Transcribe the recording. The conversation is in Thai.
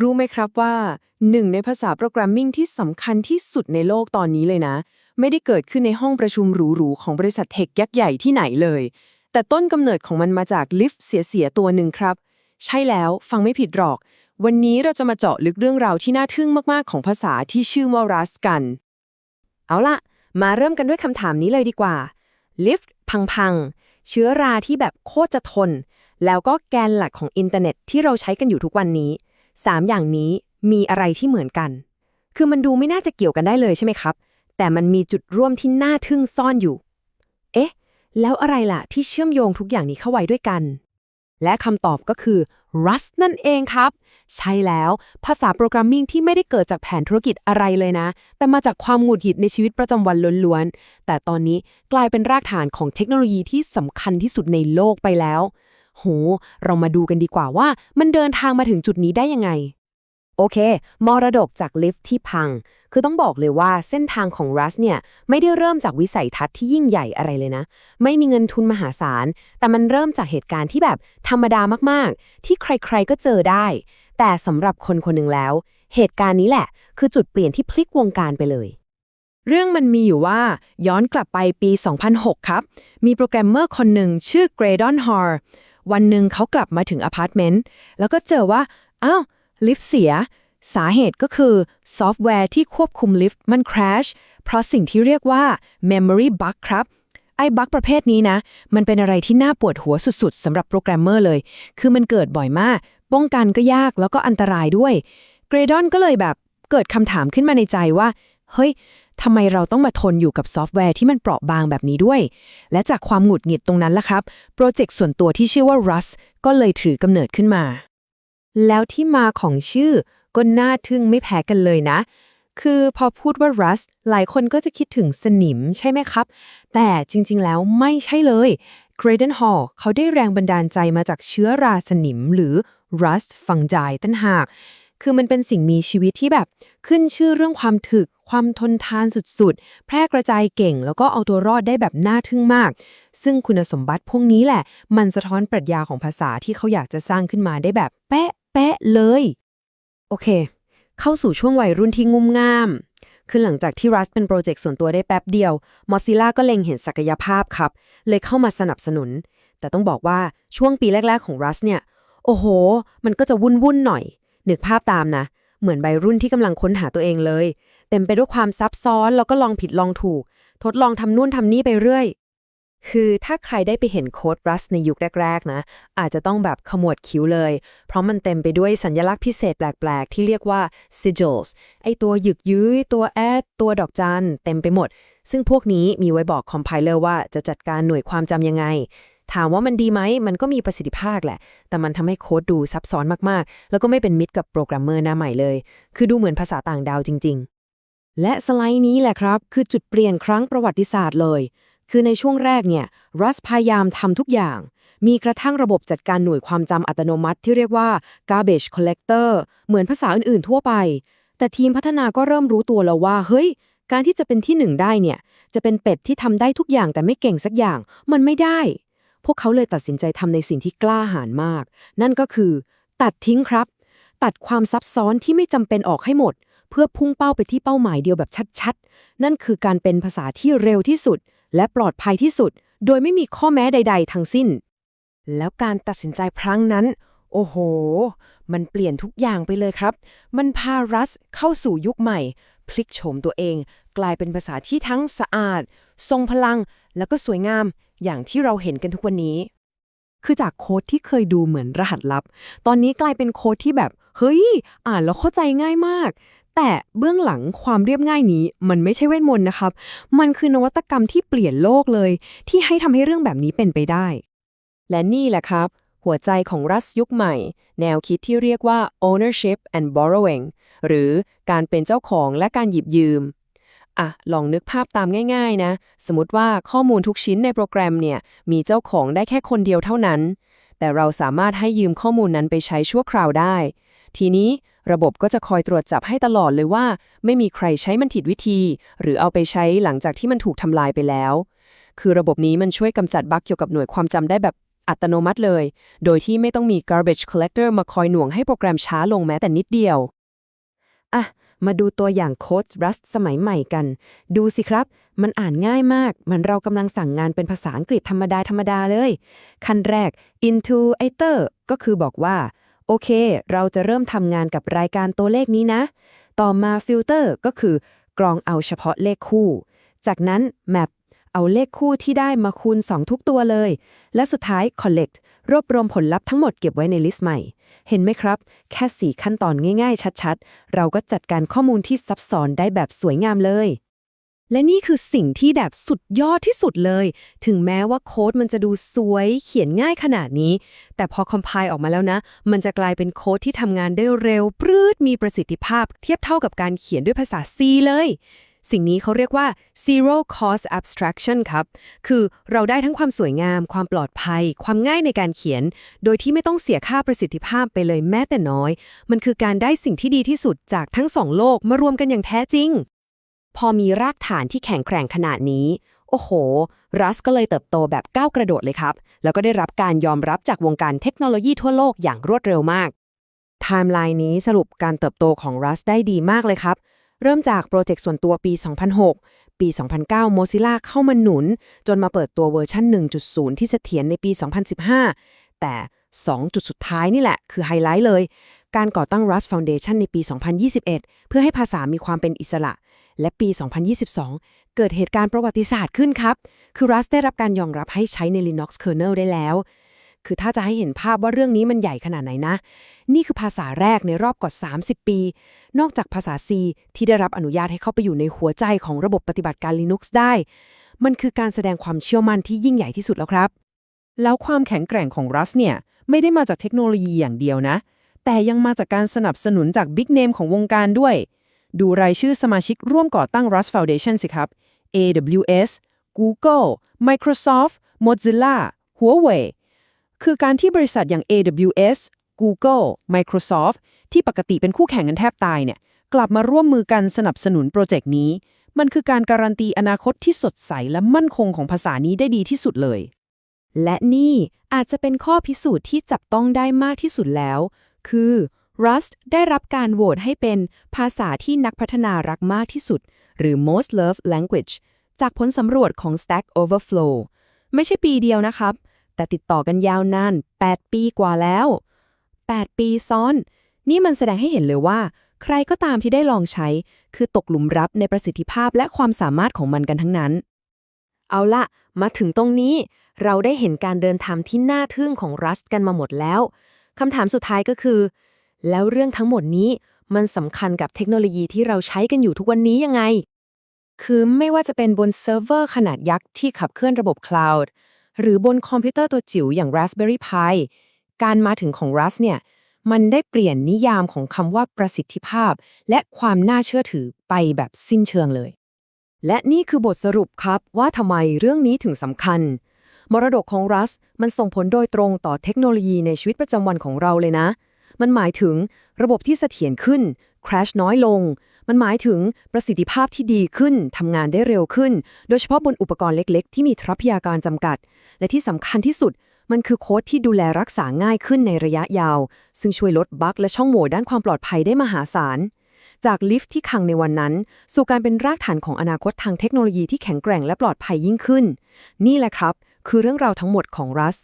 รู้ไหมครับว่าหนึ่งในภาษาโปรแกรมมิ่งที่สำคัญที่สุดในโลกตอนนี้เลยนะ ไม่ได้เกิดขึ้นในห้องประชุมหรูๆของบริษัทเทคยักษ์ใหญ่ที่ไหนเลย แต่ต้นกำเนิดของมันมาจากลิฟต์เสียๆตัวหนึ่งครับ ใช่แล้วฟังไม่ผิดหรอก วันนี้เราจะมาเจาะลึกเรื่องราวที่น่าทึ่งมากๆของภาษาที่ชื่อว่า Rust กัน เอาล่ะมาเริ่มกันด้วยคำถามนี้เลยดีกว่าลิฟต์พังๆเชื้อราที่แบบโคตรจะทน แล้วก็แกนหลักของอินเทอร์เน็ตที่เราใช้กันอยู่ทุกวันนี้ 3 อย่างนี้มีอะไรที่เหมือนกัน คือมันดูไม่น่าจะเกี่ยวกันได้เลยใช่ไหมครับ แต่มันมีจุดร่วมที่น่าทึ่งซ่อนอยู่ เอ๊ะ แล้วอะไรล่ะที่เชื่อมโยงทุกอย่างนี้เข้าไว้ด้วยกัน และคำตอบก็คือ Rust นั่นเองครับ ใช่แล้ว ภาษาโปรแกรมมิ่งที่ไม่ได้เกิดจากแผนธุรกิจอะไรเลยนะ แต่มาจากความหงุดหงิดในชีวิตประจำวันล้วนๆ แต่ตอนนี้กลายเป็นรากฐานของเทคโนโลยีที่สำคัญที่สุดในโลกไปแล้ว โห เรามาดูกันดีกว่าว่า มันเดินทางมาถึงจุดนี้ได้ยังไง โอเค มรดกจากลิฟต์ที่พัง คือต้องบอกเลยว่าเส้นทางของรัสเนี่ย ไม่ได้เริ่มจากวิสัยทัศน์ที่ยิ่งใหญ่อะไรเลยนะ ไม่มีเงินทุนมหาศาล แต่มันเริ่มจากเหตุการณ์ที่แบบธรรมดามากๆ ที่ใครๆก็เจอได้ แต่สำหรับคนคนหนึ่งแล้ว เหตุการณ์นี้แหละ คือจุดเปลี่ยนที่พลิกวงการไปเลยเรื่องมันมีอยู่ว่าย้อนกลับไปปี 2006 ครับ มีโปรแกรมเมอร์คนหนึ่งชื่อเกรดอนฮอร์ วันหนึ่งเขากลับมาถึงอพาร์ตเมนต์แล้วก็เจอว่าอ้าวลิฟต์เสีย สาเหตุก็คือซอฟต์แวร์ที่ควบคุมลิฟต์มัน crash เพราะสิ่งที่เรียกว่า memory bug ครับไอ้บั๊กประเภทนี้นะ มันเป็นอะไรที่น่าปวดหัวสุดๆสำหรับโปรแกรมเมอร์เลย คือมันเกิดบ่อยมาก ป้องกันก็ยากแล้วก็อันตรายด้วย เกรดอนก็เลยแบบเกิดคำถามขึ้นมาในใจว่า เฮ้ย ทำไมเราต้องมาทนอยู่กับซอฟต์แวร์ที่มันเปราะบางแบบนี้ด้วย และจากความหงุดหงิดตรงนั้นล่ะครับ โปรเจกต์ส่วนตัวที่ชื่อว่า Rust ก็เลยถือกำเนิดขึ้นมา แล้วที่มาของชื่อก็น่าทึ่งไม่แพ้กันเลยนะ คือพอพูดว่า rust หลายคนก็จะคิดถึงสนิมใช่ไหมครับ แต่จริงๆแล้วไม่ใช่เลย g r a d e n Hall เขาได้แรงบันดาลใจมาจากเชื้อราสนิมหรือ rust fungi ตั้งหาก คือมันเป็นสิ่งมีชีวิตที่แบบขึ้นชื่อเรื่องความถึก ความทนทานสุดๆ แพร่กระจายเก่ง แล้วก็เอาตัวรอดได้แบบน่าทึ่งมาก ซึ่งคุณสมบัติพวกนี้แหละ มันสะท้อนปรัชญาของภาษาที่เขาอยากจะสร้างขึ้นมาได้แบบแป๊ะแป๊ะเลย โอเค เข้าสู่ช่วงวัยรุ่นที่งุ่มง่ามคือหลังจากที่ Rust เป็นโปรเจกต์ส่วนตัวได้แป๊บเดียว Mozilla ก็เล็งเห็นศักยภาพครับ เลยเข้ามาสนับสนุน แต่ต้องบอกว่าช่วงปีแรก ๆ ของ Rust เนี่ย โอ้โห มันก็จะวุ่นๆหน่อย นึกภาพตามนะ เหมือนวัยรุ่นที่กำลังค้นหาตัวเองเลย เต็มไปด้วยความซับซ้อนแล้วก็ลองผิดลองถูก ทดลองทำนู่นทำนี่ไปเรื่อย คือถ้าใครได้ไปเห็นโค้ด Rust ในยุคแรก ๆ นะ อาจจะต้องแบบขมวดคิ้วเลย เพราะมันเต็มไปด้วยสัญลักษณ์พิเศษแปลก ๆ ที่เรียกว่า sigils ไอตัวหยึกยื้อตัวแอด ตัวดอกจัน เต็มไปหมดซึ่งพวกนี้มีไว้บอกคอมไพเลอร์ว่าจะจัดการหน่วยความจำยังไง ถามว่ามันดีไหม มันก็มีประสิทธิภาพแหละ แต่มันทำให้โค้ดดูซับซ้อนมากๆ แล้วก็ไม่เป็นมิตรกับโปรแกรมเมอร์หน้าใหม่เลย คือดูเหมือนภาษาต่างดาวจริง ๆ และสไลด์นี้แหละครับ คือจุดเปลี่ยนครั้งประวัติศาสตร์เลย คือในช่วงแรกเนี่ย รัสพยายามทำทุกอย่าง มีกระทั่งระบบจัดการหน่วยความจำอัตโนมัติที่เรียกว่า garbage collector เหมือนภาษาอื่น ๆ ทั่วไป แต่ทีมพัฒนาก็เริ่มรู้ตัวแล้วว่า เฮ้ย การที่จะเป็นที่หนึ่งได้เนี่ย จะเป็นเป็ดที่ทำได้ทุกอย่างแต่ไม่เก่งสักอย่าง มันไม่ได้ วกเขาเลยตัดสินใจทำในสิ่งที่กล้าหาญมาก นั่นก็คือ ตัดทิ้งครับ ตัดความซับซ้อนที่ไม่จำเป็นออกให้หมด เพื่อพุ่งเป้าไปที่เป้าหมายเดียวแบบชัดๆ นั่นคือการเป็นภาษาที่เร็วที่สุด และปลอดภัยที่สุด โดยไม่มีข้อแม้ใด ๆ ทั้งสิ้น แล้วการตัดสินใจครั้งนั้น โอ้โห มันเปลี่ยนทุกอย่างไปเลยครับ มันพารัสเข้าสู่ยุคใหม่ พลิกโฉมตัวเอง กลายเป็นภาษาที่ทั้งสะอาด ทรงพลัง แล้วก็สวยงาม อย่างที่เราเห็นกันทุกวันนี้ คือจากโค้ดที่เคยดูเหมือนรหัสลับ ตอนนี้กลายเป็นโค้ดที่แบบ เฮ้ย อ่านแล้วเข้าใจง่ายมาก แต่เบื้องหลังความเรียบง่ายนี้ มันไม่ใช่เวทมนต์นะครับ มันคือนวัตกรรมที่เปลี่ยนโลกเลย ที่ให้ทำให้เรื่องแบบนี้เป็นไปได้ และนี่แหละครับหัวใจของรัสยุคใหม่ แนวคิดที่เรียกว่า ownership and borrowing หรือการเป็นเจ้าของและการหยิบยืม อะ ลองนึกภาพตามง่ายๆนะ สมมติว่าข้อมูลทุกชิ้นในโปรแกรมเนี่ย มีเจ้าของได้แค่คนเดียวเท่านั้น แต่เราสามารถให้ยืมข้อมูลนั้นไปใช้ชั่วคราวได้ ทีนี้ระบบก็จะคอยตรวจจับให้ตลอดเลยว่า ไม่มีใครใช้มันผิดวิธี หรือเอาไปใช้หลังจากที่มันถูกทำลายไปแล้ว คือระบบนี้มันช่วยกำจัดบั๊กเกี่ยวกับหน่วยความจำได้แบบอัตโนมัติเลย โดยที่ไม่ต้องมี garbage collector มาคอยหน่วงให้โปรแกรมช้าลงแม้แต่นิดเดียว อะ มาดูตัวอย่างโค้ด Rust สมัยใหม่กัน ดูสิครับ มันอ่านง่ายมาก มันเรากำลังสั่งงานเป็นภาษาอังกฤษธรรมดาธรรมดาเลย ขั้นแรก intuiter ก็คือบอกว่า โอเค เราจะเริ่มทำงานกับรายการตัวเลขนี้นะ ต่อมา filter ก็คือกรองเอาเฉพาะเลขคู่ จากนั้น map เอาเลขคู่ที่ได้มาคูณ 2 ทุกตัวเลย และสุดท้าย collect รวบรวมผลลัพธ์ทั้งหมดเก็บไว้ในลิสต์ใหม่ เห็นไหมครับ แค่ 4 ขั้นตอนง่าย ๆ ชัดๆ เราก็จัดการข้อมูลที่ซับซ้อนได้แบบสวยงามเลย และนี่คือสิ่งที่แบบสุดยอดที่สุดเลย ถึงแม้ว่าโค้ดมันจะดูสวยเขียนง่ายขนาดนี้ แต่พอคอมไพล์ออกมาแล้วนะ มันจะกลายเป็นโค้ดที่ทำงานได้เร็วปรื้ดมีประสิทธิภาพ เทียบเท่ากับการเขียนด้วยภาษา C เลย สิ่งนี้เขาเรียกว่า zero cost abstraction ครับ คือเราได้ทั้งความสวยงาม ความปลอดภัย ความง่ายในการเขียน โดยที่ไม่ต้องเสียค่าประสิทธิภาพไปเลยแม้แต่น้อย มันคือการได้สิ่งที่ดีที่สุดจากทั้งสองโลกมารวมกันอย่างแท้จริง พอมีรากฐานที่แข็งแกร่งขนาดนี้ โอ้โห รัสก็เลยเติบโตแบบก้าวกระโดดเลยครับ แล้วก็ได้รับการยอมรับจากวงการเทคโนโลยีทั่วโลกอย่างรวดเร็วมากไทม์ไลน์นี้สรุปการเติบโตของรัสได้ดีมากเลยครับ เริ่มจากโปรเจกต์ส่วนตัวปี 2006 ปี 2009 Mozilla เข้ามาหนุน จนมาเปิดตัวเวอร์ชัน1.0 ที่เสถียรในปี 2015 แต่ 2 จุดสุดท้ายนี่แหละ คือไฮไลท์เลย การก่อตั้ง Rust Foundation ในปี 2021 เพื่อให้ภาษามีความเป็นอิสระ และปี 2022 เกิดเหตุการณ์ประวัติศาสตร์ขึ้นครับ คือ Rust ได้รับการยอมรับให้ใช้ใน Linux kernel ได้แล้ว คือถ้าจะให้เห็นภาพว่าเรื่องนี้มันใหญ่ขนาดไหนนะ นี่คือภาษาแรกในรอบกว่า 30 ปี นอกจากภาษา C ที่ได้รับอนุญาตให้เข้าไปอยู่ในหัวใจของระบบปฏิบัติการ Linux ได้ มันคือการแสดงความเชื่อมั่นที่ยิ่งใหญ่ที่สุดแล้วครับ แล้วความแข็งแกร่งของรัสเนี่ยไม่ได้มาจากเทคโนโลยีอย่างเดียวนะ แต่ยังมาจากการสนับสนุนจากบิ๊กเนมของวงการด้วย ดูรายชื่อสมาชิกร่วมก่อตั้ง Rust Foundation สิครับ AWS Google Microsoft Mozilla Huawei คือการที่บริษัทอย่าง AWS Google Microsoft ที่ปกติเป็นคู่แข่งกันแทบตายเนี่ย กลับมาร่วมมือกันสนับสนุนโปรเจกต์นี้ มันคือการการันตีอนาคตที่สดใสและมั่นคงของภาษานี้ได้ดีที่สุดเลย และนี่อาจจะเป็นข้อพิสูจน์ที่จับต้องได้มากที่สุดแล้ว คือ Rust ได้รับการโหวตให้เป็นภาษาที่นักพัฒนารักมากที่สุด หรือ most loved language จากผลสำรวจของ Stack Overflow ไม่ใช่ปีเดียวนะครับ แต่ติดต่อกันยาวนาน 8 ปีกว่าแล้ว 8 ปีซ้อน นี่มันแสดงให้เห็นเลยว่า ใครก็ตามที่ได้ลองใช้ คือตกหลุมรับในประสิทธิภาพและความสามารถของมันกันทั้งนั้น เอาละมาถึงตรงนี้ เราได้เห็นการเดินทางที่น่าทึ่งของ Rust กันมาหมดแล้วคำถามสุดท้ายก็คือ แล้วเรื่องทั้งหมดนี้มันสำคัญกับเทคโนโลยีที่เราใช้กันอยู่ทุกวันนี้ยังไง คือไม่ว่าจะเป็นบนเซิร์ฟเวอร์ขนาดยักษ์ที่ขับเคลื่อนระบบคลาวด์ หรือบนคอมพิวเตอร์ตัวจิ๋วอย่าง Raspberry Pi การมาถึงของ Rust เนี่ยมันได้เปลี่ยนนิยามของคำว่าประสิทธิภาพ และความน่าเชื่อถือไปแบบสิ้นเชิงเลย และนี่คือบทสรุปครับว่าทำไมเรื่องนี้ถึงสำคัญ มรดกของรัสมันส่งผลโดยตรงต่อเทคโนโลยีในชีวิตประจำวันของเราเลยนะ มันหมายถึงระบบที่เสถียรขึ้น crash น้อยลง มันหมายถึงประสิทธิภาพที่ดีขึ้นทำงานได้เร็วขึ้น โดยเฉพาะบนอุปกรณ์เล็ก ๆ ที่มีทรัพยากรจำกัด และที่สำคัญที่สุด มันคือโค้ดที่ดูแลรักษาง่ายขึ้นในระยะยาว ซึ่งช่วยลดบั๊กและช่องโหว่ด้านความปลอดภัยได้มหาศาลจากลิฟต์ที่ขังในวันนั้น สู่การเป็นรากฐานของอนาคตทางเทคโนโลยีที่แข็งแกร่งและปลอดภัยยิ่งขึ้น นี่แหละครับ คือเรื่องราวทั้งหมดของรัส